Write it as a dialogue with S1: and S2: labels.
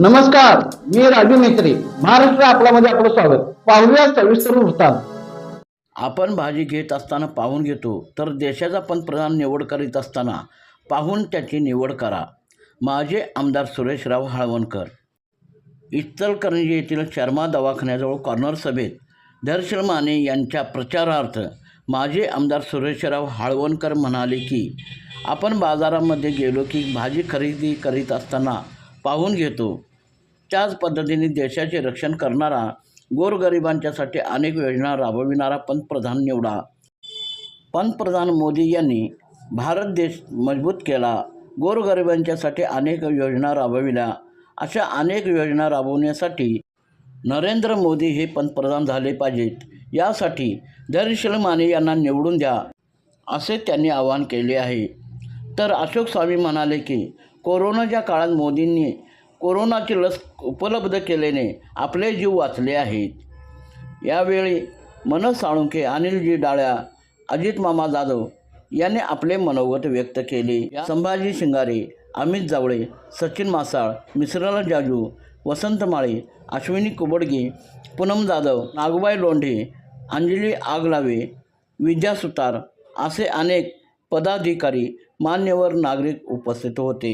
S1: नमस्कार मी राजू मेत्री महाराष्ट्र आपल्यामध्ये आपलं स्वागत. पाहूया सविस्तर वृत्तांत.
S2: आपण भाजी घेत असताना पाहून घेतो तर देशाचा पंतप्रधान निवड करीत असताना पाहून त्याची निवड करा. माझे आमदार सुरेशराव हाळवणकर. इचलकरंजी येथील शर्मा दवाखान्याजवळ कॉर्नर सभेत दर्शल माने यांच्या प्रचारार्थ माझे आमदार सुरेशराव हाळवणकर म्हणाले की आपण बाजारामध्ये गेलो की भाजी खरेदी करीत असताना पाहून घेतो. त्याच पद्धतीने देशाचे रक्षण करणारा गोरगरिबांच्यासाठी अनेक योजना राबविणारा पंतप्रधान निवडा. पंतप्रधान मोदी यांनी भारत देश मजबूत केला. गोरगरिबांच्यासाठी अनेक योजना राबविल्या. अशा अनेक योजना राबवण्यासाठी नरेंद्र मोदी हे पंतप्रधान झाले पाहिजेत. यासाठी धैर्यशील माने यांना निवडून द्या असे त्यांनी आवाहन केले आहे. तर अशोक स्वामी म्हणाले की कोरोनाच्या काळात मोदींनी कोरोनाची लस उपलब्ध केल्याने आपले जीव वाचले आहेत. यावेळी मनोज साळुंखे अनिलजी डाळ्या अजित मामा जाधव यांनी आपले मनोगत व्यक्त केले. संभाजी शिंगारे अमित जावळे सचिन मासाळ मिश्रला जाजू वसंत माळे अश्विनी कुबडगे पूनम जाधव नागबाई लोंढे अंजली आगलावे विद्या सुतार असे अनेक पदाधिकारी मान्यवर नागरिक उपस्थित होते.